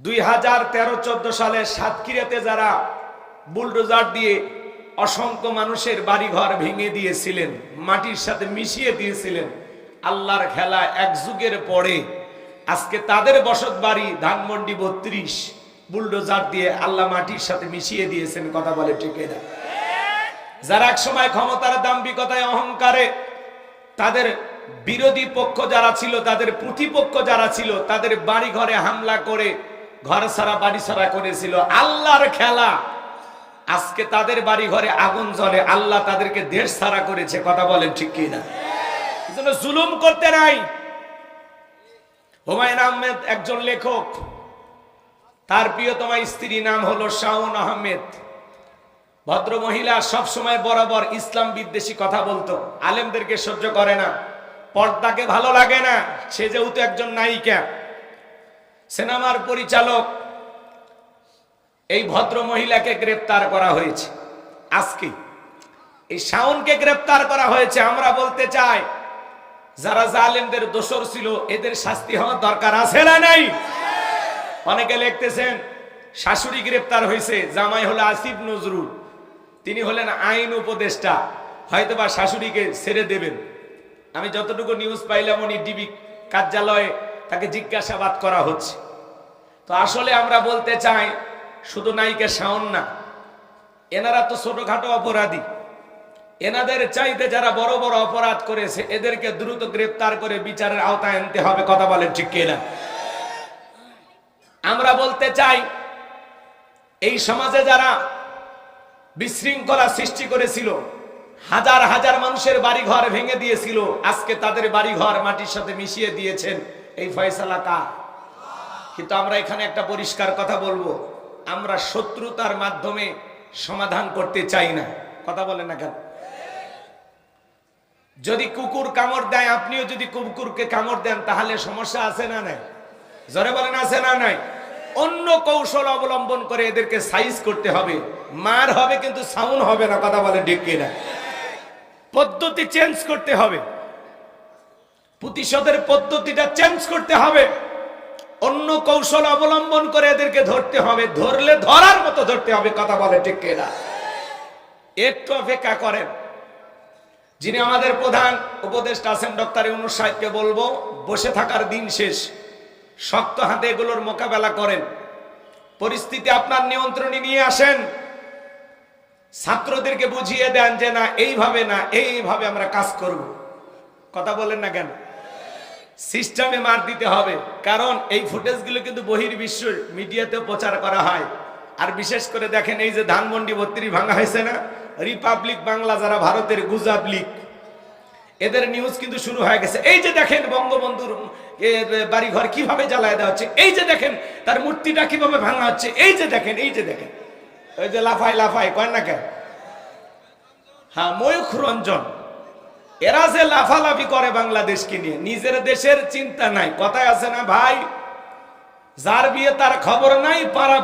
দুই হাজার তেরো চোদ্দ সালে সাতক্ষীরাতে যারা বুলডোজার দিয়ে অসংখ্য মানুষের বাড়িঘর ভেঙে দিয়েছিলেন, মাটির সাথে মিশিয়ে দিয়েছিলেন, আল্লাহর খেলা এক যুগের পরে আজকে তাদের বসত বাড়ি ধানমন্ডি বত্রিশ, বুলডোজার দিয়ে আল্লাহ মাটির সাথে মিশিয়ে দিয়েছেন, কথা বলে না যারা এক সময় ক্ষমতার দাম্ভিকতায় অহংকারে তাদের বিরোধী পক্ষ যারা ছিল, তাদের প্রতিপক্ষ যারা ছিল, তাদের বাড়ি ঘরে হামলা করে ঘর সারা, বাড়ি সারা করেছিল। আল্লাহর খেলা। আজকে তাদের বাড়ি ঘরে আগুন জ্বলে, আল্লাহ তাদেরকে দেশ ছাড়া করেছে। কথা বলেন ঠিক কি না জুলুম করতে নাই। হুমায়ুন আহমেদ একজন লেখক। তার প্রিয়তমা স্ত্রী নাম হলো শাওন আহমেদ। ভদ্র মহিলা সব সময় বরাবর ইসলাম বিদ্বেষী কথা বলতো। আলেমদেরকে সহ্য করে না। পর্দাকে ভালো লাগে না। সে যেহেতু একজন নায়িকা। সিনেমার পরিচালক এই ভদ্র মহিলাকে গ্রেপ্তার করা হয়েছে। আজকে এই শাওনকে গ্রেপ্তার করা হয়েছে, আমরা বলতে চাই, যারা জালেমদের দোষর ছিল, এদের শাস্তি হওয়ার দরকার আছে না নাই? অনেকে লিখতেছেন, শাশুড়ি গ্রেপ্তার হয়েছে, জামাই হলো আসিফ নজরুল, তিনি হলেন আইন উপদেষ্টা হয়তো বা শাশুড়িকে ছেড়ে দেবেন। আমি যতটুকু নিউজ পাইলাম, উনি ডিবি কার্যালয়ে তাকে জিজ্ঞাসাবাদ করা হচ্ছে। তো আসলে আমরা বলতে চাই, শুধু নায়িকা শাওন না, এনারা তো ছোটখাটো অপরাধী। এনাদের চাইতে যারা বড় বড় অপরাধ করেছে, এদেরকে দ্রুত গ্রেপ্তার করে বিচারের আওতায় আনতে হবে, কথা বলেন ঠিক কিনা? আমরা বলতে চাই, এই সমাজে যারা বিশৃঙ্খলা সৃষ্টি করেছিল, হাজার হাজার মানুষের বাড়ি ঘর ভেঙে দিয়েছিল, আজকে তাদের বাড়ি ঘর মাটির সাথে মিশিয়ে দিয়েছেন, এই ফয়সালা কার? কিন্তু আমরা এখানে একটা পরিষ্কার কথা বলব। আমরা শত্রুতার মাধ্যমে সমাধান করতে চাই না। কথা বলেন না কেন? যদি কুকুর কামড় দেয়, আপনিও যদি কুকুরকে কামড় দেন, তাহলে সমস্যা আছে না নাই? জরে বলেন, আছে না নাই? অন্য কৌশল অবলম্বন করে এদেরকে সাইজ করতে হবে। মার হবে কিন্তু সাউন্ড হবে না, কথা বলে ডেকে না পদ্ধতি চেঞ্জ করতে হবে। প্রতিশোধের পদ্ধতিটা চেঞ্জ করতে হবে। অন্য কৌশল অবলম্বন করে এদেরকে ধরতে হবে। ধরলে ধরার মতো ধরতে হবে, কথা বলে ঠিক না একটু অপেক্ষা করেন। যিনি আমাদের প্রধান উপদেষ্টা আছেন, ডক্টর ইউনুস সাহেবকে বলব, বসে থাকার দিন শেষ। শক্ত হাতে এগুলোর মোকাবেলা করেন। পরিস্থিতি আপনার নিয়ন্ত্রণে নিয়ে আসেন। ছাত্রদেরকে বুঝিয়ে দেন যে, না, এইভাবে না, এইভাবে আমরা কাজ করব। কথা বলেন না কেন? সিস্টেমে মার দিতে হবে। কারণ এই ফুটেজগুলো কিন্তু বহির্বিশ্ব মিডিয়াতে প্রচার করা হয়। আর বিশেষ করে দেখেন এই যে ধানমন্ডি ভর্তি ভাঙা হয়েছে না? রিপাবলিক বাংলা যারা, ভারতের গুজাব লীগ। এদের নিউজ কিন্তু শুরু হয়ে গেছে। এই যে দেখেন বঙ্গবন্ধুর বাড়িঘর কীভাবে জ্বালায় দেওয়া হচ্ছে, এই যে দেখেন তার মূর্তিটা কীভাবে ভাঙা হচ্ছে, এই যে দেখেন, এই যে দেখেন। ওই যে লাফায় লাফায়, কয় না কেন? হ্যাঁ ময়ূখ রঞ্জন। এরা যে লাফালাফি করে বাংলাদেশকে নিয়ে, নিজের দেশের চিন্তা নাই। কথায় আছে না, ভাই? যার বিয়ে তার খবর নাই, পাড়া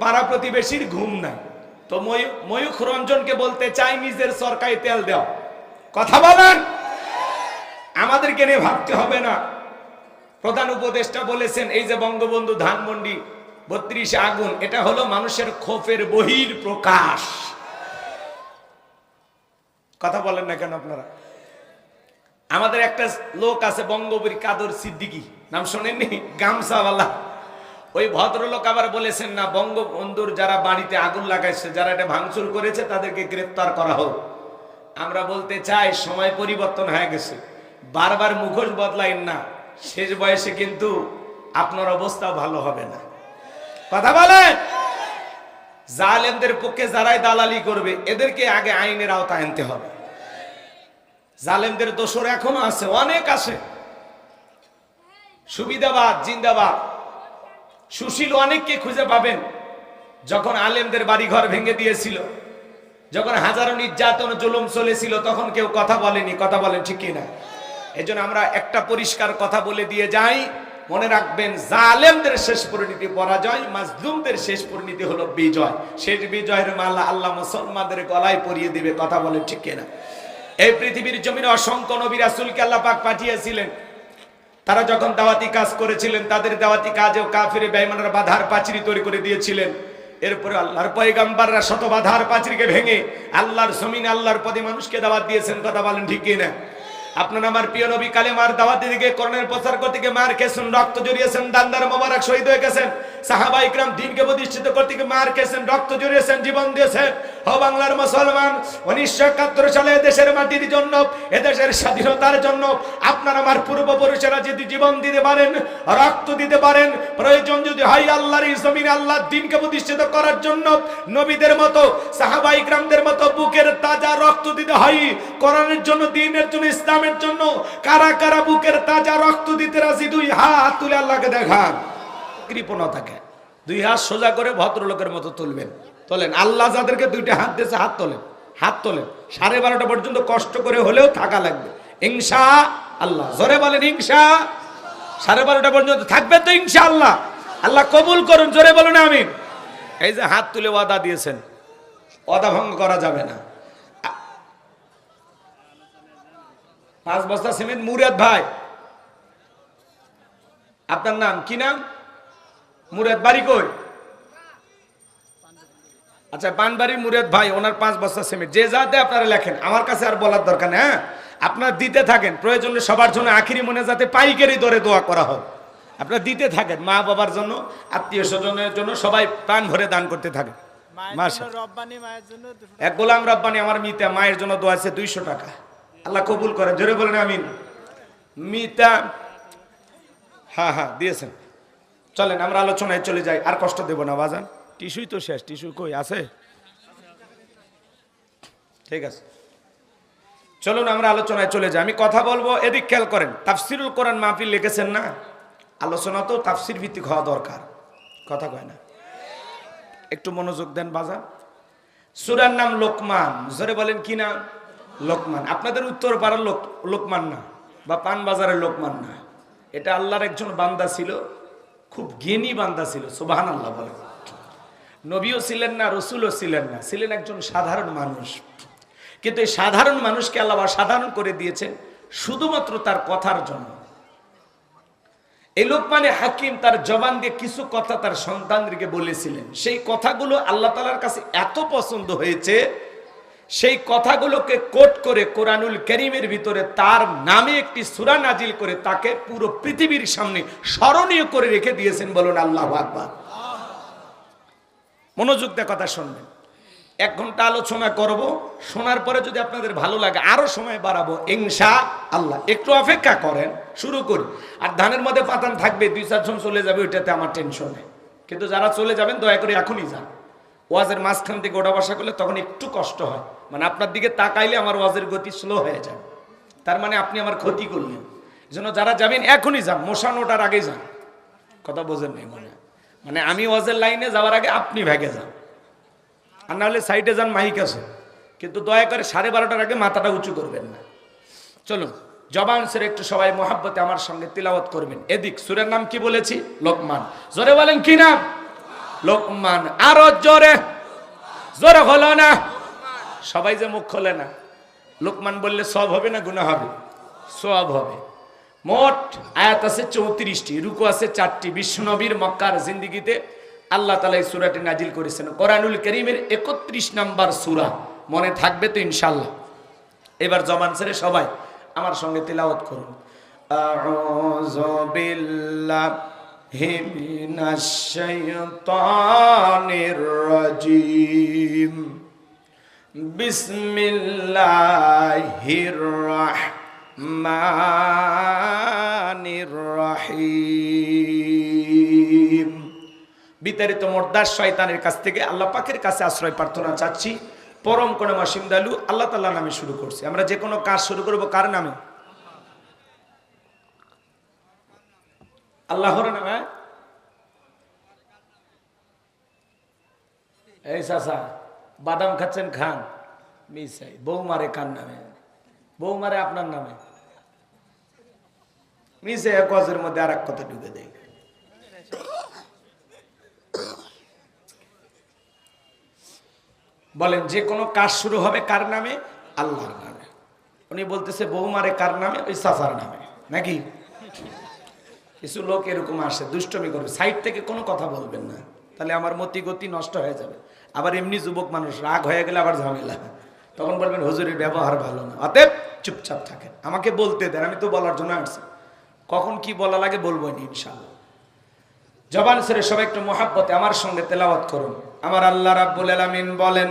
পাড়া প্রতিবেশীর ঘুম নাই। তো ময়ূ- ময়ূখ রঞ্জনকে বলতে চাই, নিজের সরকারি তেল দেও। কথা বলেন? আমাদেরকে নিয়ে ভাবতে হবে না। প্রধান উপদেষ্টা বলেছেন, এই যে বঙ্গবন্ধু ধানমন্ডি বত্রিশে আগুন, এটা হলো মানুষের ক্ষোভের বহির প্রকাশ কথা বলেন না কেন আপনারা? আমাদের একটা লোক আছে বঙ্গবীর কাদর সিদ্দিকি। নাম শোনেননি? গামসাওয়ালা ওই ভদ্রলোক আবার বলেছেন না, বঙ্গবন্ধুর যারা বাড়িতে আগুন লাগাইছে, যারা এটা ভাঙচুর করেছে, তাদেরকে গ্রেপ্তার করা হোক। আমরা বলতে চাই, সময় পরিবর্তন হয়ে গেছে। বারবার মুখোশ বদলাইন না। শেষ বয়সে কিন্তু আপনার অবস্থা ভালো হবে না। কথা বলেন! জালেমদের পক্ষে যারাই দালালি করবে, এদেরকে আগে আইনের আওতায় আনতে হবে। জালেমদের দোষর এখনও আছে, অনেক আছে। সুবিধাবাদ, জিন্দাবাদ। সুশীল অনেককে খুঁজে পাবেন। যখন আলেমদের বাড়িঘর ভেঙে দিয়েছিল, যখন হাজারো নির্যাতন, জুলুম চলেছিল, তখন কেউ কথা বলেনি। কথা বলেন ঠিকই না? এই আমরা একটা পরিষ্কার কথা বলে দিয়ে যাই। মনে রাখবেন, জালেমদের শেষ পরিণতি পরাজয়, মাজলুমদের শেষ পরিণতি হলো বিজয়। শেষ বিজয়ের মালা আল্লাহ মুসলমানদের গলায় পরিয়ে দিবে, কথা বলেন ঠিক না? এই পৃথিবীর জমিনে অসংখ্য নবী রাসূলকে আল্লাহ পাক পাঠিয়েছিলেন। তারা যখন দাওয়াতি কাজ করেছিলেন, তাদের দাওয়াতি কাজেও কাফিরে বেঈমানরা বাধার পাচিরি তৈরি করে দিয়েছিলেন। এরপরে আল্লাহর পয়গাম্বাররা শত বাধার পাচিরিকে ভেঙে আল্লাহর জমিন আল্লাহর পদে মানুষকে দাওয়াত দিয়েছেন, কথা বলেন ঠিক কিনা? আপনার আমার প্রিয় নবী কালেমার দাওয়াত দিকে করণের প্রচার করতে গিয়ে মার খেয়েছেন, রক্ত জড়িয়েছেন, দান্দার মোবারক শহীদ হয়ে গেছেন, সাহাবা ইকরাম দিনকে প্রতিষ্ঠিত করতে গিয়ে মার খেয়েছেন, রক্ত জড়িয়েছেন, জীবন দিয়েছেন। ও বাংলার মুসলমান, উনিশশো একাত্তর সালে দেশের মাটির জন্য, এদেশের স্বাধীনতার জন্য আপনার আমার পূর্বপুরুষেরা যদি জীবন দিতে পারেন, রক্ত দিতে পারেন, প্রয়োজন যদি হয় আল্লাহর এই আল্লাহ দিনকে প্রতিষ্ঠিত করার জন্য, নবীদের মতো, সাহাবা ইকরামদের মতো বুকের তাজা রক্ত দিতে হয়। কোরআনের জন্য, দিনের জন্য ইসলামের জন্য কারা কারা বুকের তাজা রক্ত দিতে রাজি, দুই হাত তুলে আল্লাহকে দেখান। কৃপণতাকে। দুই হাত সোজা করে ভদ্রলোকের মতো তুলবেন। তোলেন। আল্লাহ যাদেরকে দুইটা হাত দিয়েছে, হাত তোলেন। হাত তোলেন। সাড়ে বারোটা পর্যন্ত কষ্ট করে হলেও থাকা লাগবে। ইংসা আল্লাহ। জোরে বলেন ইংসা সাড়ে বারোটা পর্যন্ত থাকবে তো ইংসা আল্লাহ। আল্লাহ কবুল করুন, জোরে বলুন আমি এই যে হাত তুলে ওয়াদা দিয়েছেন, ওয়াদা ভঙ্গ করা যাবে না। পাঁচ বস্তা সিমেন্ট মুরাদ ভাই। আপনার নাম? কি নাম? মুরাদ বাড়ি কই? আচ্ছা পানবাড়ির মুরাদ ভাই ওনার পাঁচ বস্তা সিমেন্ট। যে যাতে আপনারা লেখেন। আমার কাছে আর বলার দরকার নেই হ্যাঁ? আপনারা দিতে থাকেন। প্রয়োজনে সবার জন্য আখিরি মনে যাতে পাইকারি দরে দোয়া করা হোক আপনারা দিতে থাকেন মা বাবার জন্য আত্মীয় স্বজনের জন্য সবাই প্রাণ ভরে দান করতে থাকেন। এক গোলাম রব্বানি আমার মিতা মায়ের জন্য দোয়া আছে দুইশো টাকা। আল্লাহ কবুল করে জোরে বলেন আমিন। মিতা হ্যাঁ হ্যাঁ দিয়েছেন। চলেন আমরা আলোচনায় চলে যাই আর কষ্ট দেব না বাজান। টিস্যুই তো শেষ টিস্যু কই আছে? ঠিক আছে। চলুন আমরা আলোচনায় চলে যাই। আমি কথা বলব এদিক খেয়াল করেন তাফসিরুল কোরআন মাহফিল লিখেছেন না? আলোচনা তো তাফসির ভিত্তিক হওয়া দরকার। কথা কয় না। একটু মনোযোগ দেন বাজান। সুরার নাম লোকমান জোরে বলেন কি নাম? লোকমান। আপনাদের উত্তর পাড়ার লোক, লোকমান না, বা পান বাজারের লোকমান না। এটা আল্লাহর একজন বান্দা ছিল, খুব জ্ঞানী বান্দা ছিল সুবাহান আল্লাহ বলে। নবীও ছিলেন না, রসুলও ছিলেন না, ছিলেন একজন সাধারণ মানুষ। কিন্তু এই সাধারণ মানুষকে আল্লাহ সাধারণ করে দিয়েছেন, শুধুমাত্র তার কথার জন্য। এই লোকমানে হাকিম তার জবান দিয়ে কিছু কথা তার সন্তানদেরকে বলেছিলেন। সেই কথাগুলো আল্লাহ তালার কাছে এত পছন্দ হয়েছে সেই কথাগুলোকে কোট করে কোরআনুল করিমের ভিতরে তার নামে একটি সুরা নাজিল করে তাকে পুরো পৃথিবীর সামনে স্মরণীয় করে রেখে দিয়েছেন বলুন আল্লাহ আকবার। মনোযোগ দিয়ে কথা শুনবেন। এক ঘণ্টা আলোচনা করব, শোনার পরে যদি আপনাদের ভালো লাগে আরও সময় বাড়াবো ইংসা আল্লাহ। একটু অপেক্ষা করেন, শুরু করি। আর ধানের মধ্যে পাতান থাকবে, দুই চারজন চলে যাবে, ওইটাতে আমার টেনশন নেই। কিন্তু যারা চলে যাবেন, দয়া করে এখনই যান। ওয়াজের মাঝখান থেকে ওটা বসা করলে তখন একটু কষ্ট হয়। মানে আপনার দিকে তাকাইলে আমার ওয়াজের গতি স্লো হয়ে যাবে তার মানে আপনি আমার ক্ষতি করলেন। এজন্য যারা যাবেন, এখনই যান। মশান ওটার আগে যান। কথা বোঝেন নেই মনে। মানে আমি ওয়াজের লাইনে যাওয়ার আগে আপনি ভেগে যান। আর নাহলে সাইডে যান, মাইক আছে। কিন্তু দয়া করে সাড়ে বারোটার আগে মাথাটা উঁচু করবেন না। চলুন, জবান সেরে একটু সবাই মোহাব্বতে আমার সঙ্গে তিলাওয়াত করবেন। এদিক, সুরের নাম কি বলেছি? লোকমান। জোরে বলেন, কি নাম? লোকমান, আরও জোরে। জোরে হলো না। সবাই যে মুখ খোলে না। লোকমান বললে, সব হবে না গুণা হবে। সব হবে। মোট আয়াত আছে চৌত্রিশটি, রুকু আছে চারটি। বিশ্বনবীর মক্কার জিন্দিগিতে আল্লাহ তালা এই সুরাটি নাজিল করেছেন। কোরআনুল করিমের একত্রিশ নাম্বার সুরা। মনে থাকবে তো ইনশাল্লাহ এবার জবান ছেড়ে সবাই আমার সঙ্গে তেলাওয়াত করুন। বিল্লাহি। রাজিম। বিসমিল্লাহির রাহমানির রহিম। বিতাড়িত মোর্দার শয়তানের কাছ থেকে আল্লাহ পাকের কাছে আশ্রয় প্রার্থনা চাচ্ছি। পরম কোনো মাসিম দালু আল্লাহ তাল্লাহ নামে শুরু করছি। আমরা যে কোনো কাজ শুরু করব কার নামে? আল্লাহর নামে? এই চাষা বাদাম খাচ্ছেন খান। মিসাই বউ মারে কার নামে? বউ মারে আপনার নামে? মিসে গজের মধ্যে আর এক কথা ঢুকে দেয়। বলেন, যে কোনো কাজ শুরু হবে কার নামে? আল্লাহর নামে। উনি বলতেছে, বউ মারে কার নামে? ওই সাফার নামে। নাকি? কিছু লোক এরকম আসে, দুষ্টমি করবে। সাইড থেকে কোনো কথা বলবেন না। তাহলে আমার মতি গতি নষ্ট হয়ে যাবে। আবার এমনি যুবক মানুষ রাগ হয়ে গেলে আবার ঝামেলা। তখন বলবেন, হুজুরের ব্যবহার ভালো না। অতএব চুপচাপ থাকেন। আমাকে বলতে দেন, আমি তো বলার জন্য আসছি। কখন কি বলা লাগে বলব নি ইনশাল্লাহ জবান ছেড়ে সবাই একটু মহাব্বতে, আমার সঙ্গে তেলাওয়াত করুন। আমার আল্লাহ রাব্বুল আলামিন বলেন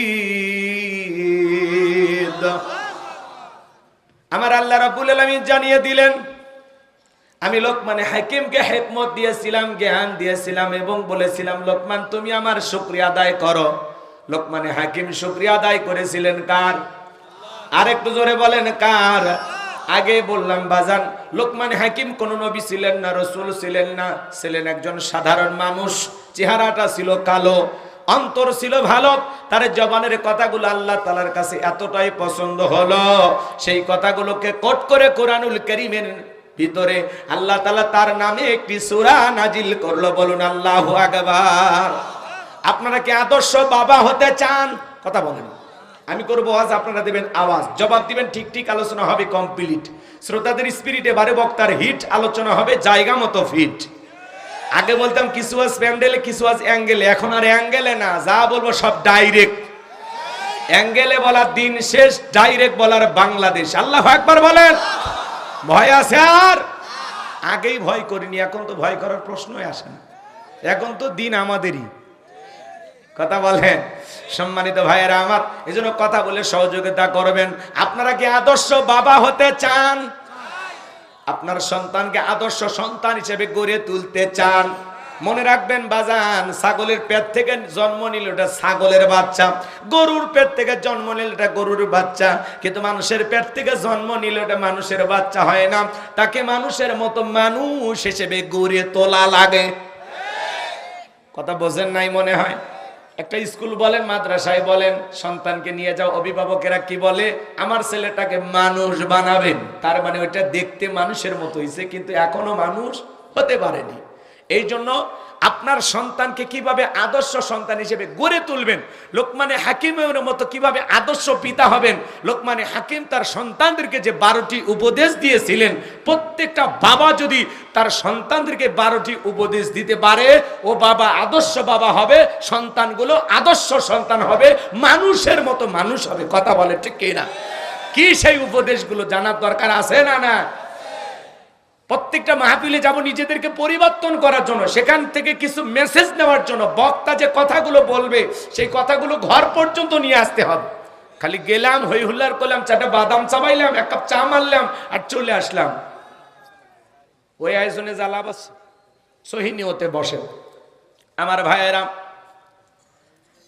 আমার আল্লাহ রাব্বুল আলামিন জানিয়ে দিলেন, আমি লোকমানে হাকিমকে হেকমত দিয়েছিলাম, জ্ঞান দিয়েছিলাম এবং বলেছিলাম, লোকমান, তুমি আমার শুক্রিয়া আদায় করো। লোকমানে হাকিম শুক্রিয়া আদায় করেছিলেন কার? আর একটু জোরে বলেন, কার? আগে বললাম, বাজান, লোকমান হাকিম কোন নবী ছিলেন না, রসুল ছিলেন না, ছিলেন একজন সাধারণ মানুষ, চেহারাটা ছিল কালো। অন্তর ছিল ভালো, তার জবানের কথাগুলো আল্লাহ তালার কাছে এতটাই পছন্দ হলো। সেই কথাগুলোকে কোট করে কোরআনুল করিমের ভিতরে আল্লাহ তালা তার নামে একটি সুরা নাজিল করল। বলুন, আল্লাহ আকবার। আপনারা কি আদর্শ বাবা হতে চান? কথা বলেন। আমি করব আজ আপনারা দেবেন আওয়াজ। জবাব দিবেন, ঠিক ঠিক আলোচনা হবে কমপ্লিট। শ্রোতাদের স্পিরিটে বারে বক্তার হিট, আলোচনা হবে জায়গা মতো ফিট আগে বলতাম, কিছু আজ প্যান্ডেলে, কিছু আজ অ্যাঙ্গেলে। এখন আর অ্যাঙ্গেলে না, যা বলব সব ডাইরেক্ট অ্যাঙ্গেলে বলার দিন শেষ ডাইরেক্ট বলার বাংলাদেশ। আল্লাহ একবার বলেন। ভয় আছে আর? আগেই ভয় করিনি, এখন তো ভয় করার প্রশ্নই আসে না। এখন তো দিন আমাদেরই। কথা বলেন, সম্মানিত ভাইয়েরা আমার এই জন্য কথা বলে সহযোগিতা করবেন। আপনারা কি আদর্শ বাবা হতে চান? আপনার সন্তানকে আদর্শ সন্তান হিসেবে গড়ে তুলতে চান। মনে রাখবেন, বাজান, ছাগলের পেট থেকে জন্ম নিল ওটা ছাগলের বাচ্চা। গরুর পেট থেকে জন্ম নিল ওটা গরুর বাচ্চা। কিন্তু মানুষের পেট থেকে জন্ম নিল ওটা মানুষের বাচ্চা হয় না। তাকে মানুষের মতো মানুষ হিসেবে গড়ে তোলা লাগে। কথা বোঝেন নাই মনে হয়? একটা স্কুল বলেন, মাদ্রাসায় বলেন, সন্তানকে নিয়ে যাও, অভিভাবকেরা কি বলে? আমার ছেলেটাকে মানুষ বানাবেন। তার মানে ওইটা দেখতে মানুষের মতো হয়েছে কিন্তু এখনও মানুষ হতে পারেনি। এই জন্য আপনার সন্তানকে কীভাবে আদর্শ সন্তান হিসেবে গড়ে তুলবেন? লোকমানে হাকিমের মতো কীভাবে আদর্শ পিতা হবেন? লোকমানে হাকিম তার সন্তানদেরকে যে বারোটি উপদেশ দিয়েছিলেন, প্রত্যেকটা বাবা যদি তার সন্তানদেরকে বারোটি উপদেশ দিতে পারে, ও বাবা আদর্শ বাবা হবে, সন্তানগুলো আদর্শ সন্তান হবে, মানুষের মতো মানুষ হবে। কথা বলে ঠিক কিনা? কি সেই উপদেশগুলো জানার দরকার আছে না না প্রত্যেকটা মাহফিলে যাব নিজেদেরকে পরিবর্তন করার জন্য, সেখান থেকে কিছু মেসেজ নেওয়ার জন্য। বক্তা যে কথাগুলো বলবে, সেই কথাগুলো ঘর পর্যন্ত নিয়ে আসতে হবে। খালি গেলাম হই হুল্লার করলাম, চারটা বাদাম চাবাইলাম, এক কাপ চা মারলাম আর চলে আসলাম। ওই আয়োজনে জ্বালাবাস সহিনী হতে বসে। আমার ভাইয়েরা,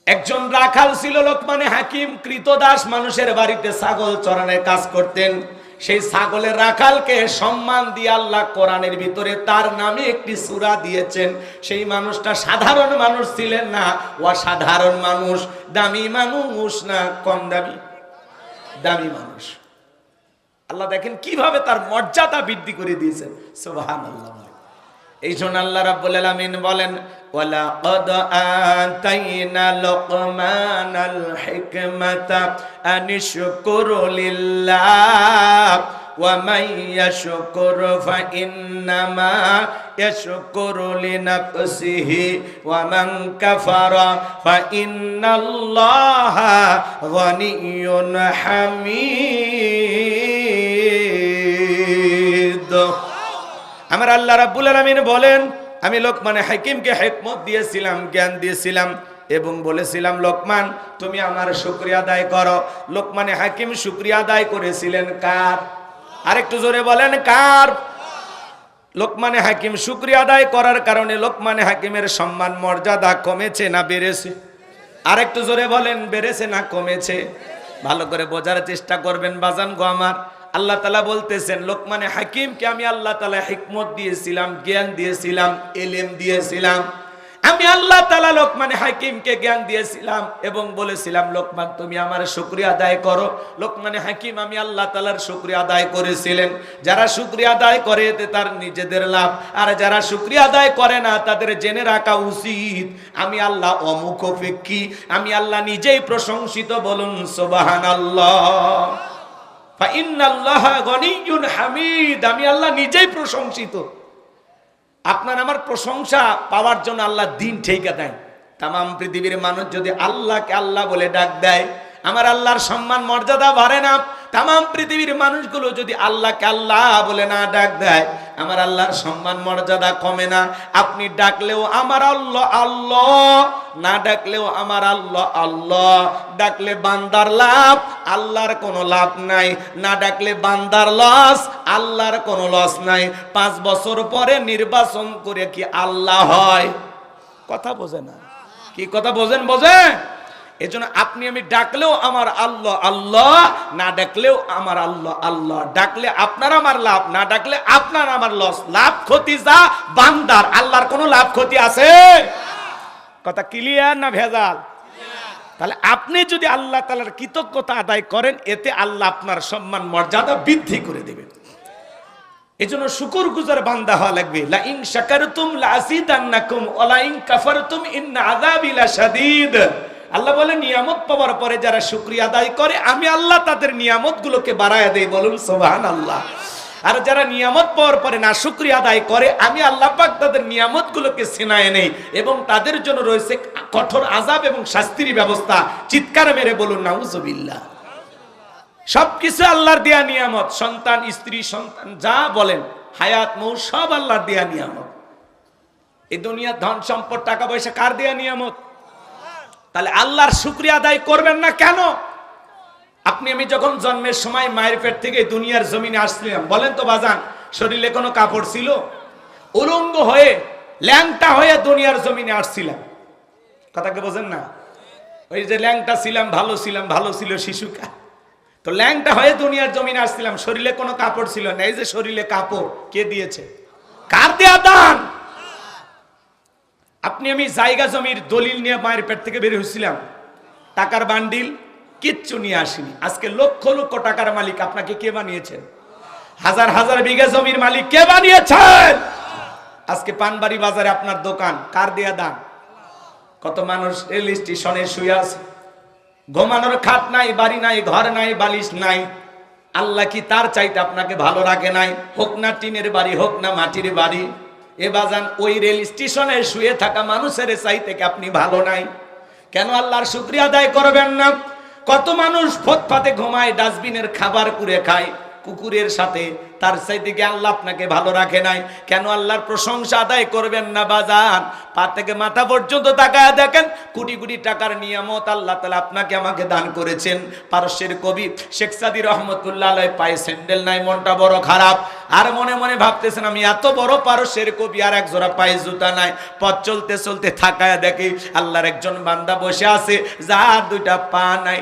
একজন রাখাল ছিল লোকমানে হাকিম, কৃতদাস, মানুষের বাড়িতে ছাগল চড়ানোর কাজ করতেন। সেই ছাগলের রাখালকে সম্মান দিয়ে আল্লাহ কোরআনের ভিতরে তার নামে একটি সুরা দিয়েছেন। সেই মানুষটা সাধারণ মানুষ ছিলেন না, অসাধারণ মানুষ, দামি মানুষ না কম দামি? দামি মানুষ। আল্লাহ দেখেন কীভাবে তার মর্যাদা বৃদ্ধি করে দিয়েছেন। সুবহানাল্লাহ। এই জন্য আল্লাহ রাব্বুল আলামিন বলেন ওয়ালা কদ আতাইনা লুকমানাল হিকমাতা আনিশকুরু লিল্লাহ, ওয়া মান ইয়াশকুর ফাইন্নামা ইয়াশকুরু লিনাফসিহি, ওয়া মান কাফারা ফাইন্নাল্লাহা গনিয়্যুন হামিদ। আমার আল্লাহ রাব্বুল আলামিন বলেন, আমি লোকমানে হাকিমকে হেকমত দিয়েছিলাম, জ্ঞান দিয়েছিলাম এবং বলেছিলাম, লোকমান, তুমি আমার শুক্রিয়া আদায় করো। লোকমানে হাকিম শুক্রিয়া আদায় করেছিলেন কার? আরেকটু জোরে বলেন, কার? লোকমানে হাকিম শুক্রিয়া আদায় করার কারণে লোকমানে হাকিমের সম্মান, মর্যাদা কমেছে না বেড়েছে? আরেকটু জোরে বলেন, বেড়েছে না কমেছে? ভালো করে বোঝার চেষ্টা করবেন, বাজান গো আমার। আল্লাহ তালা বলতেছেন, লোকমানে হাকিমকে আমি আল্লাহ তালা হিকমত দিয়েছিলাম, জ্ঞান দিয়েছিলাম, এলেম দিয়েছিলাম। আমি আল্লাহ তালা লোকমানে হাকিমকে জ্ঞান দিয়েছিলাম এবং বলেছিলাম, লোকমান, তুমি আমার শুক্রিয়া আদায় করো। লোকমানে হাকিম আমি আল্লাহ তালার শুক্রিয়া আদায় করেছিলেন। যারা শুক্রিয়া আদায় করে, এতে তার নিজেদের লাভ। আর যারা শুক্রিয়া আদায় করে না, তাদের জেনে রাখা উচিত, আমি আল্লাহ অমুখ অপেক্ষী, আমি আল্লাহ নিজেই প্রশংসিত বলুন সোবাহান আল্লাহ হামিদ। আমি আল্লাহ নিজেই প্রশংসিত। আপনার আমার প্রশংসা পাওয়ার জন্য আল্লাহ দিন ঠেকা দেন। তাম পৃথিবীর মানুষ যদি আল্লাহকে আল্লাহ বলে ডাক দেয়, আমার আল্লাহর সম্মান, মর্যাদা বাড়ে না। তাম পৃথিবীর মানুষগুলো যদি আল্লাহকে আল্লাহ বলে না ডাক দেয় আমার আল্লাহর সম্মান মর্যাদা কমে না। আপনি ডাকলেও আমার আল্লাহ আল্লাহ। না ডাকলেও আমার আল্লাহ আল্লাহ। ডাকলে বান্দার লাভ, আল্লাহর কোনো লাভ নাই। না ডাকলে বান্দার লস, আল্লাহর কোনো লস নাই। পাঁচ বছর পরে নির্বাচন করে কি আল্লাহ হয়? কথা বোঝে না। কি কথা বোঝেন বোঝেন? এজন্য আপনি আমি ডাকলেও আমার আল্লাহ আল্লাহ, না ডাকলেও আমার আল্লাহ আল্লাহ। ডাকলে আপনার আমার লাভ, না ডাকলে আপনার আমার লস। লাভ ক্ষতি যা, বান্দার। আল্লাহর কোনো লাভ ক্ষতি আছে? কথা ক্লিয়ার না ভেজাল? তাহলে আপনি যদি আল্লাহ তালার কৃতজ্ঞতা আদায় করেন, এতে আল্লাহ আপনার সম্মান, মর্যাদা বৃদ্ধি করে দেবেন এজন্য শুকুর গুজার বান্দা হওয়া লাগবে। লা ইন শাকারতুম লা আসিদান্নাকুম ওয়া লা ইন কাফারতুম ইন্না আযাবি লাশাদীদ। আল্লাহ বলে নিয়ামত পাওয়ার পরে যারা শুকরিয়া আদায় করে, আমি আল্লাহ তাদের নিয়ামত গুলোকে বাড়ায় দেয় বলুন সোহান আল্লাহ আর যারা নিয়ামত পাওয়ার পরে না শুকরিয়া আদায় করে, আমি আল্লাহ পাক তাদের নিয়ামত গুলোকে সিনায় নেই। এবং তাদের জন্য রয়েছে কঠোর আজাব এবং শাস্তির ব্যবস্থা। চিৎকার মেরে বলুন, নাউজুবিল্লাহ। সবকিছু আল্লাহর দেয়া নিয়ামত। সন্তান, স্ত্রী, সন্তান, যা বলেন, হায়াত মৌ সব আল্লাহর দেয়া নিয়ামত। এই দুনিয়ার ধন সম্পদ টাকা পয়সা কার দেয়া নিয়ামত? তাহলে আল্লাহর শুক্রিয়া আদায় করবেন না কেন? আপনি, আমি যখন জন্মের সময় মায়ের পেট থেকে দুনিয়ার জমিনে আসছিলাম, বলেন তো বাজান, শরীরে কোনো কাপড় ছিল? উলঙ্গ হয়ে, ল্যাংটা হয়ে দুনিয়ার জমিনে আসছিলাম। কথাকে বোঝেন না? ওই যে ল্যাংটা ছিলাম, ভালো ছিলাম, ভালো ছিল শিশুকা। তো ল্যাংটা হয়ে দুনিয়ার জমিনে আসছিলাম, শরীরে কোনো কাপড় ছিল না। এই যে শরীরে কাপড়, কে দিয়েছে? কার দেয়া দান? আপনি আমি জায়গা জমির দলিল নিয়ে মায়ের পেট থেকে বের হয়েছিলাম। টাকার বান্ডিল কিচ্ছু নিয়ে আসিনি। আজকে লক্ষ লক্ষ টাকার মালিক আপনাকে কে বানিয়েছেন? হাজার হাজার বিঘা জমির মালিক কে বানিয়েছেন? আজকে পানবাড়ি বাজারে আপনার দোকান, কার দেয়া দান কত মানুষ রেল স্টেশনে শুয়ে আছে। ঘুমানোর খাট নাই, বাড়ি নাই, ঘর নাই, বালিশ নাই। আল্লাহ কি তার চাইতে আপনাকে ভালো রাখে নাই? হোক না টিনের বাড়ি, হোক না মাটির বাড়ি। এ বাজান, ওই রেল স্টেশনে শুয়ে থাকা মানুষের চাইতে কি আপনি ভালো নাই? কেন আল্লাহর শুক্রিয়া আদায় করবেন না? কত মানুষ ফুটপাতে ঘুমায়, ডাস্টবিনের খাবার কুড়ে খায়, কুকুরের সাথে, তার চাইতে কি আল্লাহ আপনাকে ভালো রাখে নাই? কেন আল্লাহর প্রশংসা আদায় করবেন না বাজান? পা থেকে মাথা পর্যন্ত তাকায় দেখেন, কোটি কোটি টাকার নিয়ামত আল্লাহ তালা আপনাকে আমাকে দান করেছেন। পারস্যের কবি শেখ সাদি রহমতুল্লাহ পায়ে স্যান্ডেল নাই, মনটা বড় খারাপ। আর মনে মনে ভাবতেছেন, আমি এত বড় পারসের কবি আর এক জোড়া পায়ে জুতা নাই। পথ চলতে চলতে থাকায় দেখি আল্লাহর একজন বান্দা বসে আছে যার দুইটা পা নাই।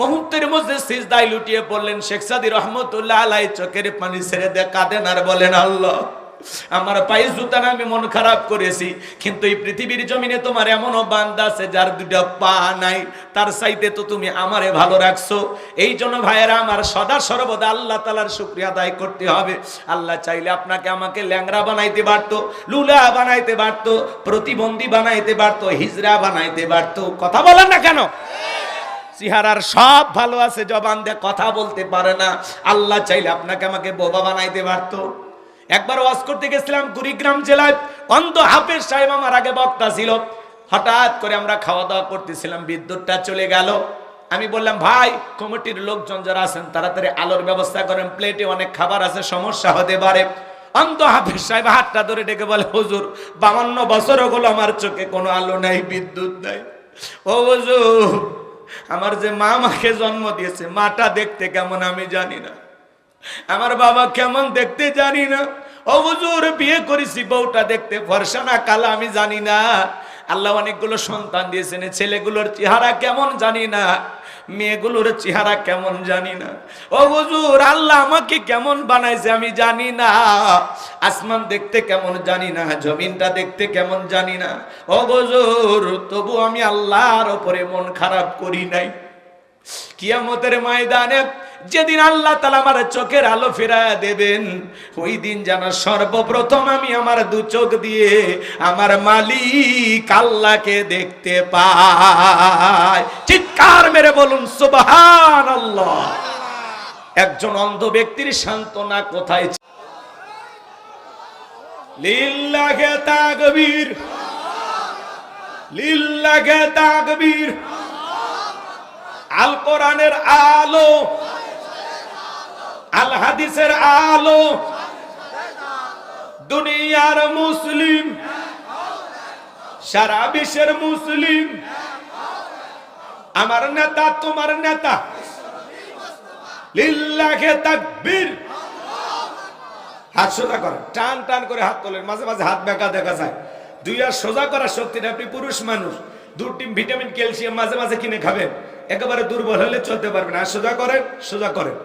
মুহূর্তের মধ্যে সিজদায় লুটিয়ে পড়লেন শেখ সাদি রহমতুল্লাহ আলাই চোখের পানি ছেড়ে দে কাঁদেন আর বলেন, আল্লাহ আমার পায়ে জুতা না আমি মন খারাপ করেছি। কিন্তু এই পৃথিবীর জমিনে তোমার এমনও বান্দা আছে যার দুটা পা নাই। তার চাইতে তো তুমি আমারে ভালো রাখছো। এই জন্য ভাইয়েরা আমার সদা সর্বদা আল্লাহ তালার শুক্রিয়া আদায় করতে হবে। আল্লাহ চাইলে আপনাকে আমাকে ল্যাংরা বানাইতে পারতো, লুলা বানাইতে পারতো, প্রতিবন্ধী বানাইতে পারতো, হিজরা বানাইতে পারতো। কথা বলেন না কেন? চেহারার সব ভালো আছে, জবান দিয়ে কথা বলতে পারে না। আল্লাহ চাইলে আপনাকে আমাকে বোবা বানাইতে পারতো। একবার ওয়াজ করতে গেছিলাম কুড়িগ্রাম জেলায়। অন্ধ হাফেজ সাহেব আমার আগে বক্তা ছিল। হঠাৎ করে আমরা খাওয়া দাওয়া করতেছিলাম, বিদ্যুৎটা চলে গেল। আমি বললাম, ভাই, কমিটির লোকজন যারা আছেন, তাড়াতাড়ি আলোর ব্যবস্থা করেন। প্লেটে অনেক খাবার আছে, সমস্যা হতে পারে। অন্ধ হাফেজ সাহেব হাতটা ধরে ডেকে বলে, হুজুর, বাউন্ন বছর হলো আমার চোখে কোনো আলো নাই, বিদ্যুৎ নাই। ও হুজুর, আমার যে মা মাকে জন্ম দিয়েছে, মাটা দেখতে কেমন আমি জানি না। আমার বাবা কেমন দেখতে জানি না। ও বিয়ে করেছি, বউটা দেখতে ফর্সা না কালা, আমি জানি না। আল্লাহ অনেকগুলো সন্তান দিয়েছেন ছেলেগুলোর চেহারা কেমন জানি না, মেয়েগুলোর চেহারা কেমন জানি না। ও হুজুর, আল্লাহ আমাকে কেমন বানাইছে আমি জানি না। আসমান দেখতে কেমন জানি না, জমিনটা দেখতে কেমন জানি না। ও হুজুর, তবু আমি আল্লাহর ওপরে মন খারাপ করি নাই। কিয়ামতের ময়দানে যেদিন আল্লাহ তালা আমার চোখের আলো ফেরায় দেবেন, ওই দিন যেন সর্বপ্রথম আমি আমার দু চোখ দিয়ে আমার মালিক আল্লাহকে দেখতে পাই। চিৎকার মেরে বলুন সুবহান আল্লাহ একজন অন্ধ ব্যক্তির সান্ত্বনা কোথায় লিল্লাহে তাকবীর। লিল্লাহে তাকবীর। আল কোরআনের আলো। আল হাদিসের আলো। দুনিয়ার মুসলিম সারা বিশ্বের মুসলিম। আমার নেতা তোমার নেতা। লিল্লাহে তাকবীর। হাত সোজা করেন টান টান করে হাত তোলেন। মাঝে মাঝে হাত বেঁকা দেখা যায়। দুই আর সোজা করার শক্তি নেই, আপনি পুরুষ মানুষ। দু টিম ভিটামিন ক্যালসিয়াম মাঝে মাঝে কিনে খাবেন। একেবারে দুর্বল হলে চলতে পারবেন আর সোজা করেন সোজা করেন।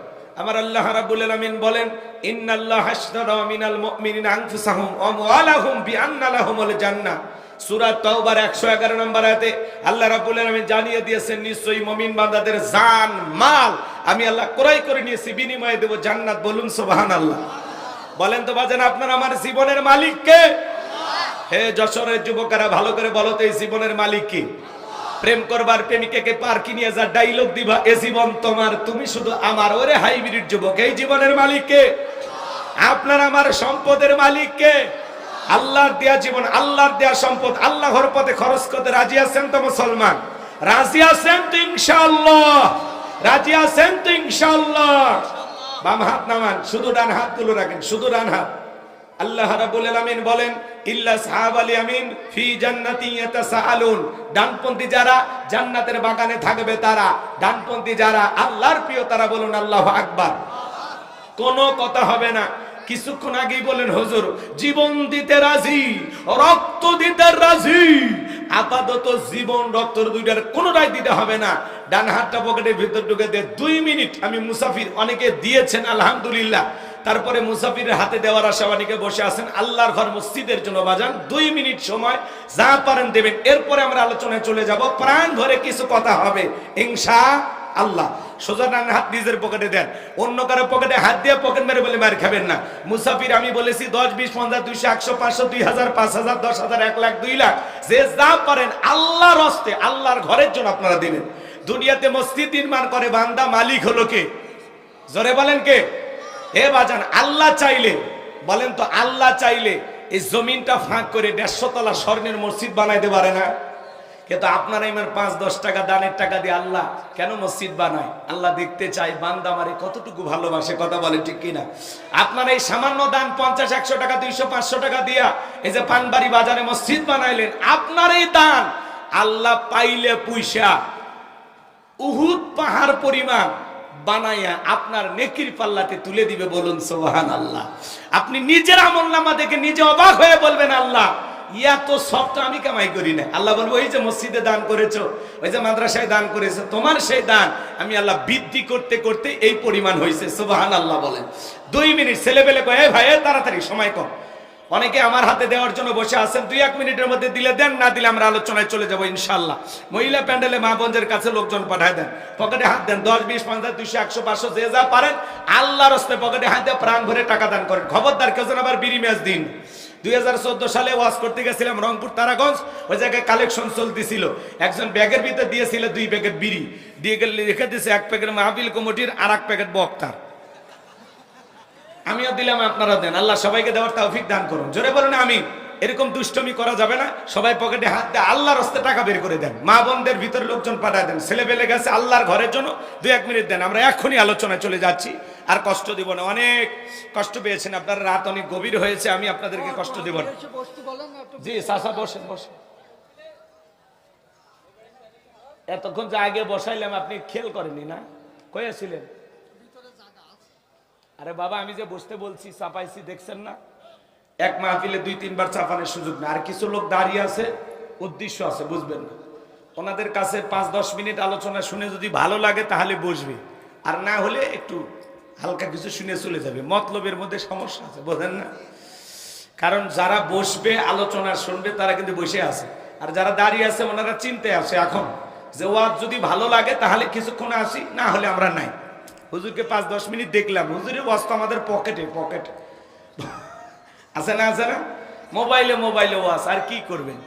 আমার আল্লাহ রাব্বুল আলামিন বলেন, ইন্নাল্লাহ হাশতারা মিনাল মুমিনিনা আনফুসাহুম ওয়া আমওয়ালাহুম বিআন্না লাহুমুল জান্নাহ। সূরা তাওবার 111 নম্বর আয়াতে আল্লাহ রাব্বুল আলামিন জানিয়ে দিয়েছেন, নিশ্চয়ই মুমিন বান্দাদের জান, মাল আমি আল্লাহ ক্রয় করে নিয়েছি, বিনিময়ে দেব জান্নাত। বলুন, সুবহানাল্লাহ। বলেন তো বাজেন, আপনার আমার জীবনের মালিক কে? হে যশোরের যুবকেরা, ভালো করে বলো তো, এই জীবনের মালিক কি? প্রেম করবার প্রেমিকাকে পার্কি নিয়ে যা ডাইলগ দিবা, এ জীবন তোমার। তুমি শুধু আমার, ওরে হাইব্রিড যুবক, এই জীবনের মালিক কে? আপনার আমার সম্পদের মালিক কে? আল্লাহর দেয়া জীবন, আল্লাহর দেয়া সম্পদ, আল্লাহর পথে খরচ করতে রাজি আছেন তো মুসলমান? রাজি আছেন তো ইনশাআল্লাহ। রাজি আছেন তো ইনশাআল্লাহ। বাম হাত নামান, শুধু ডান হাত তুলে রাখেন, শুধু ডান হাত। আল্লাহ রাব্বুল আলামিন বলেন, ইল্লা সাহাবাল ইয়ামিন ফি জান্নাতি ইয়াতাসাআলুন। ডানপন্থী যারা জান্নাতের বাগানে থাকবে তারা, ডানপন্থী যারা আল্লাহর প্রিয় তারা বলুন আল্লাহু আকবার। কোনো কথা হবে না। কিছুক্ষণ আগেই বলেন, হুজুর, জীবন দিতে রাজি, রক্ত দিতে রাজি, আপাতত জীবন রক্ত দুইটার কোনোটাই দিতে হবে না। ডান হাতটা পকেটের ভিতর ঢুকে দিয়ে দুই মিনিট আমি মুসাফির অনেকে দিয়েছেন, আলহামদুলিল্লাহ। তারপরে মুসাফিরের হাতে দেওয়ার আশা অনেকে বসে আছেন। আল্লাহর ঘর মসজিদের জন্য বাজান। দুই মিনিট সময়, যা পারেন দেবেন। এরপরে আমরা আলোচনায় চলে যাব। প্রাণ ধরে কিছু কথা হবে। ইনশা আল্লাহ। সোজা হাত নিজের পকেটে দেন। অন্য কারও পকেটে হাত দিয়ে পকেট মেরে বলে মার খাবেন না। মুসাফির, আমি বলেছি দশ, বিশ, পঞ্চাশ, দুইশো, একশো, পাঁচশো, দুই হাজার, পাঁচ হাজার, দশ হাজার, এক লাখ, দুই লাখ। যে যা পারেন আল্লাহর হস্তে, আল্লাহর ঘরের জন্য আপনারা দিবেন। দুনিয়াতে মসজিদ নির্মাণ করে বান্দা মালিক হলো কে? জোরে বলেন কে? হে বাজান, আল্লাহ চাইলে, বলেন তো আল্লাহ চাইলে এই জমিনটা ফাঁক করে দেড়শো তলা স্বর্ণের মসজিদ বানাইতে পারে না? কিন্তু আপনারা এবার পাঁচ, দশ টাকা, দানের টাকা দিয়ে আল্লাহ কেন মসজিদ বানায়? আল্লাহ দেখতে চাই বান্দা মারে কতটুকু ভালোবাসে, কথা বলে ঠিক কিনা? আপনারা এই সামান্য দান পঞ্চাশ, একশো টাকা, দুইশো, পাঁচশো টাকা দিয়া এই যে পানবাড়ি বাজারে মসজিদ বানাইলেন, আপনার এই দান আল্লাহ পাইলে পুইসা উহুদ পাহাড় পরিমাণ বানাইয়া আপনার নেকির পাল্লাতে তুলে দিবে বলুন সোহান আল্লাহ আপনি নিজের আমল নামা দেখে নিজে অবাক হয়ে বলবেন, আল্লাহ ইয়া তো সবটা আমি কামাই করি না আল্লাহ বলব, ওই যে মসজিদে দান করেছ, ওই যে মাদ্রাসায় দান করেছ, তোমার সেই দান আমি আল্লাহ বৃদ্ধি করতে করতে এই পরিমাণ হয়েছে সুবাহান আল্লাহ বলেন। দুই মিনিট ছেলে পেলে কয়ে ভাই তাড়াতাড়ি সময় কম। অনেকে আমার হাতে দেওয়ার জন্য বসে আছেন, দুই এক মিনিটের মধ্যে দিলে দেন, না দিলে আমরা আলোচনায় চলে যাব ইনশাল্লাহ মহিলা প্যান্ডেলে মা কাছে লোকজন পাঠায় দেন, পকেটে হাত দেন, দশ, বিশ, পঞ্চাশ, দুইশো, একশো, পাঁচশো, যে যা পারেন, আল্লাহর হস্তে পকেটে হাত দিয়ে প্রাণ ভরে টাকা দান করেন। খবরদার কেউ যেন আবার বিড়ি ম্যাচ দিন। দুই হাজার চোদ্দ সালে ওয়াজ করতে গেছিলাম রংপুর, তারাগঞ্জ, ওই জায়গায় কালেকশন চলতেছিল। একজন ব্যাগের ভিতরে দিয়েছিল দুই প্যাকেট বিড়ি, দিয়ে গেলে রেখে দিয়েছে এক প্যাকেট মাহবিল কমিটির আর এক প্যাকেট বক্তার। আমিও দিলাম, আপনারা দেন। আল্লাহ সবাইকে দেওয়ার তৌফিক দান করুন। জোরে বলুন আমি এরকম দুষ্টমি করা যাবে না। সবাই পকেটে হাত দিয়ে আল্লাহর হস্তে টাকা বের করে দেন। মা বোনদের ভিতরে লোকজন পাঠায় দেন। ছেলে পেলে গেছে আল্লাহর ঘরের জন্য। দু এক মিনিট দেন। আমরা এখনই আলোচনায় চলে যাচ্ছি। আর কষ্ট দিব না। অনেক কষ্ট পেয়েছেন আপনার। রাত অনেক গভীর হয়েছে। আমি আপনাদেরকে কষ্ট দিব না। জি চাষা বসেন বসেন। এতক্ষণ যে আগে বসাইলাম, আপনি খেল করেননি না? কয়েছিলেন আরে বাবা, আমি যে বসতে বলছি, চাপাইছি, দেখছেন না? এক মাহফিলে দুই, তিনবার চাপানোর সুযোগ না আর কিছু লোক দাঁড়িয়ে আছে, উদ্দেশ্য আছে, বুঝবেন না। ওনাদের কাছে পাঁচ, দশ মিনিট আলোচনা শুনে যদি ভালো লাগে, তাহলে বসবে। আর না হলে একটু হালকা কিছু শুনে চলে যাবে। মতলবের মধ্যে সমস্যা আছে, বোঝেন না? কারণ যারা বসবে, আলোচনা শুনবে, তারা কিন্তু বসে আছে। আর যারা দাঁড়িয়ে আছে, ওনারা চিনতে আছে এখন। যে ওয়াজ যদি ভালো লাগে, তাহলে কিছুক্ষণ আসি, না হলে আমরা নাই। হুজুরকে পাঁচ দশ মিনিট দেখলাম। হুজুরের ওয়াজ আমাদের পকেটে পকেটে। আছে না আছে না? মোবাইলে মোবাইলে ওয়াজ, আর কি করবেন?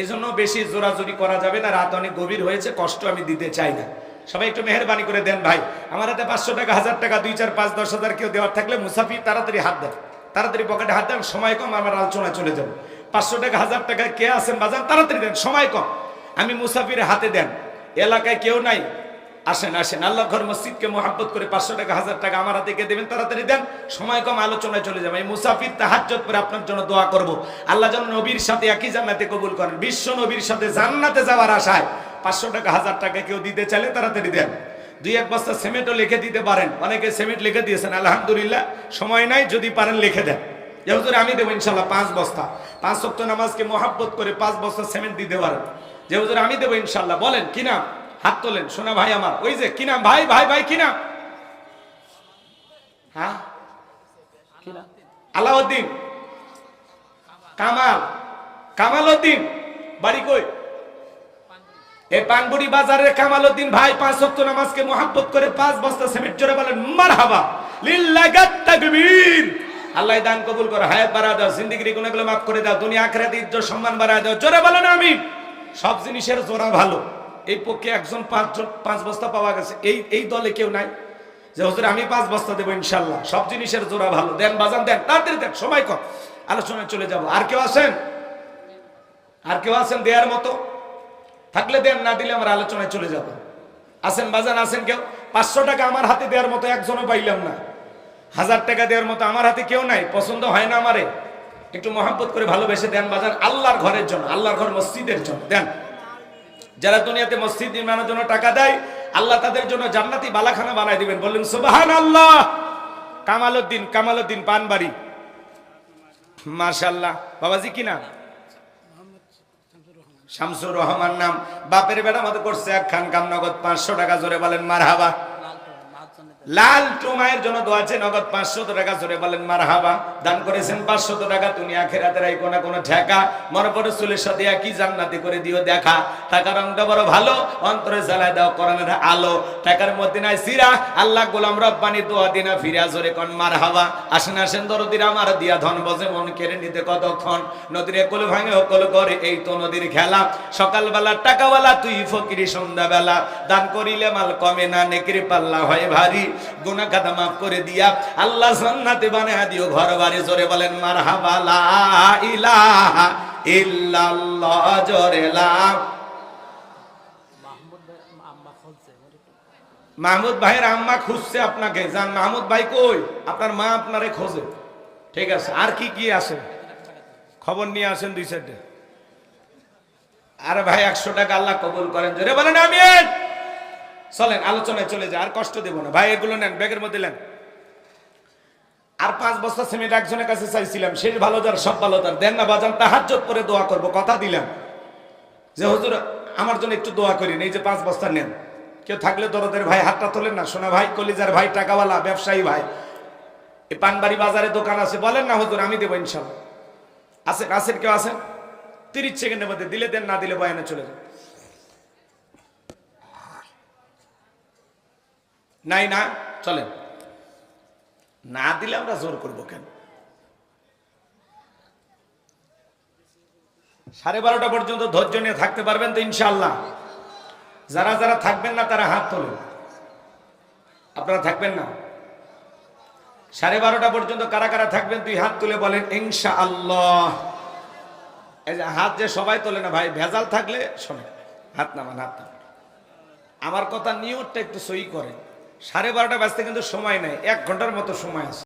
এই জন্য বেশি জোরাজুরি করা যাবে না, রাত অনেক গভীর হয়েছে, কষ্ট আমি দিতে চাই না। সবাই একটু মেহরবানি করে দেন ভাই। আমার হাতে পাঁচশো টাকা, হাজার টাকা, দুই চার, পাঁচ, দশ হাজার কেউ দেওয়ার থাকলে মুসাফির তাড়াতাড়ি হাত দেন। তাড়াতাড়ি পকেটে হাত দেন, সময় কম, আমার আলোচনায় চলে যাব। পাঁচশো টাকা, হাজার টাকা, কে আছেন বাজার তাড়াতাড়ি দেন, সময় কম। আমি মুসাফিরের হাতে দেন। এলাকায় কেউ নাই আসেন আসেন। আল্লাহ ঘর মসজিদকে মোহাব্বত করে পাঁচশো টাকা, হাজার টাকা আমার হাতে কে দেবেন, তাড়াতাড়ি দেন। সময় কম, আলোচনায় চলে যাবে। এই মুসাফির তাহাজ্জত করে আপনার জন্য দোয়া করব। আল্লাহ যেন নবীর সাথে একই জান্নাতে কবুল করেন। বিশ্ব নবীর সাথে জান্নাতে যাওয়ার আশায় পাঁচশো টাকা, হাজার টাকা কেউ দিতে চাইলে তাড়াতাড়ি দেন। দুই, এক বস্তা সিমেন্টও লিখে দিতে পারেন। অনেকে সিমেন্ট লিখে দিয়েছেন, আলহামদুলিল্লাহ। সময় নাই, যদি পারেন লিখে দেন। যে হুজুর, আমি দেবো ইনশাল্লাহ পাঁচ বস্তা। পাঁচ সপ্ত নামাজকে মহাব্বত করে পাঁচ বস্তা সিমেন্ট দিতে পারেন। যে হুজুর, আমি দেবো ইনশাল্লাহ বলেন, কি নাম? হাত তোলেন শোনা ভাই আমার। ওই যে, কি নাম? ভাই ভাই ভাই, কি নাম? হ্যাঁ? আলাউদ্দিন। কামাল। কামাল উদ্দিন বাড়ি কই? এই পানবুড়ি বাজারের কামাল উদ্দিন ভাই পাঁচ সপ্ত নামাজকে মহাব্বত করে পাঁচ বস্তা সিমেন্ট জোরে বলেন, মারহাবা, লিল্লাগাত তাকবীর। আল্লাহ দান কবুল করে। হায়াত বাড়া দাও, জিন্দিগির গুণাগুলো মাফ করে দাও, দুনিয়া আখরাতে ইজ্জত সম্মান বাড়া দাও। জোরে বলেন আমি সব জিনিসের জোড়া ভালো। এই পক্ষে একজন পাঁচজন, পাঁচ বস্তা পাওয়া গেছে। এই এই দলে কেউ নাই। যে হুজুর, আমি পাঁচ বস্তা দেবো ইনশাল্লাহ। সব জিনিসের জোড়া ভালো। দেন, বাজান, দেন, তাড়াতাড়ি দেন, সময় কম। আলোচনায় চলে যাব। আর কেউ আছেন? আর কেউ আছেন দেওয়ার মতো? থাকলে দেন, না দিলে আমার আলোচনায় চলে যাব। আসেন বাজান আসেন কেউ? পাঁচশো টাকা আমার হাতে দেওয়ার মতো একজনও পাইলাম না। হাজার টাকা দেওয়ার মতো আমার হাতে কেউ নাই। পছন্দ হয় না আমারে। একটু মহাব্বত করে ভালোবেসে দেন, বাজান। আল্লাহর ঘরের জন্য, আল্লাহর ঘর মসজিদের জন্য। দেন। যারা দুনিয়াতে মসজিদ নির্মাণের জন্য টাকা দেয়, আল্লাহ তাদের জন্য জান্নাতি বালাখানা বানায় দিবেন। বললেন সুবাহান আল্লাহ কামালউদ্দিন কামালউদ্দিন কামাল উদ্দিন পানবাড়ি। মাশাল্লাহ বাবাজি কি নাম? শামসুর রহমান নাম। বাপের বেড়া মতো করছে এক খান কামনগদ পাঁচশো টাকা জোরে বলেন মার হাবা লাল টুমায়ের জন্য দোয়াছে নগদ পাঁচশত টাকা জোরে বলেন মার হাবা দান করেছেন পাঁচশত টাকা তুমি আখেরাতের এই কোনো কোনো ঠেকা। মনে পড়ে চুলের সাথে একই জান্নাতি করে দিও দেখা। টাকার রংটা বড় ভালো, অন্তরে জ্বালায় দাও করণের আলো। টাকার মধ্যে নাই সিরা, আল্লাহ গোলাম রব্বানি দোয়া দিনা ফিরা জোরে কন মার হাবা আসেন আসেন, দরদির আমার দিয়া ধন বজে, মন কেড়ে নিতে কতক্ষণ? নদীর কোল ভাঙে অকল করে এই তো নদীর খেলা। সকালবেলা টাকাওয়ালা, তুই ফকিরি সন্ধ্যাবেলা। দান করিলে মাল কমে না নেকড়ে পাল্লা হয় ভারী। গুনা খাতা মাফ করে দিয়া আল্লাহ জান্নাতে বানায় দিও ঘর বাড়ি জোরে বলেন, মারহাবা লা ইলাহা ইল্লাল্লাহ, জোরে লা। মাহমুদ ভাইয়ের আম্মা খুঁজছে আপনাকে, জান মাহমুদ ভাই কই? আপনার মা আপনারে খোঁজে। ঠিক আছে, আর কি কি আছে? খবর নিয়ে আসেন দুই সাইডে। আরে ভাই, একশো টাকা আল্লাহ কবুল করেন, জোরে বলেন আমি চলেন, আলোচনায় চলে যায় আর কষ্ট দেব না। ভাই, এগুলো নেন, ব্যাগের মধ্যে নেন। আর পাঁচ বছর সিমেন্ট একজনের কাছে চাইছিলাম, শেষ ভালো তার সব ভালো তার। দেন না, বাজান তাহাজ্জত করে দোয়া করব, কথা দিলাম। যে, হুজুর, আমার জন্য একটু দোয়া করিন, এই যে পাঁচ বস্তা নেন। কেউ থাকলে দরদের ভাই হাতটা তোলেন না। শোনা ভাই, কলিজার ভাই, টাকাওয়ালা, ব্যবসায়ী ভাই। এই পানবাড়ি বাজারে দোকান আছে, বলেন না, হুজুর, আমি দেবো ইনশাল্লাহ। আসেন আসেন কেউ আসেন তিরিশ সেকেন্ডের মধ্যে দিলে দেন, না দিলে বয়ানে চলে যান। নাই, না, চলেন। না দিলে আমরা জোর করব কেন? সাড়ে বারোটা পর্যন্ত ধৈর্য নিয়ে থাকতে পারবেন তো ইনশাল্লাহ যারা যারা থাকবেন না, তারা হাত তোলেন। আপনারা থাকবেন না। সাড়ে বারোটা পর্যন্ত কারা কারা থাকবেন, তুই হাত তুলে বলেন ইনশা আল্লাহ এই যে হাত যে সবাই তোলে না ভাই, ভেজাল থাকলে শোনে হাত নামান হাত নামান। আমার কথা নিয়তটা একটু সই করেন। সাড়ে বারোটা বাজতে কিন্তু সময় নাই এক ঘণ্টার মতো সময় আছে।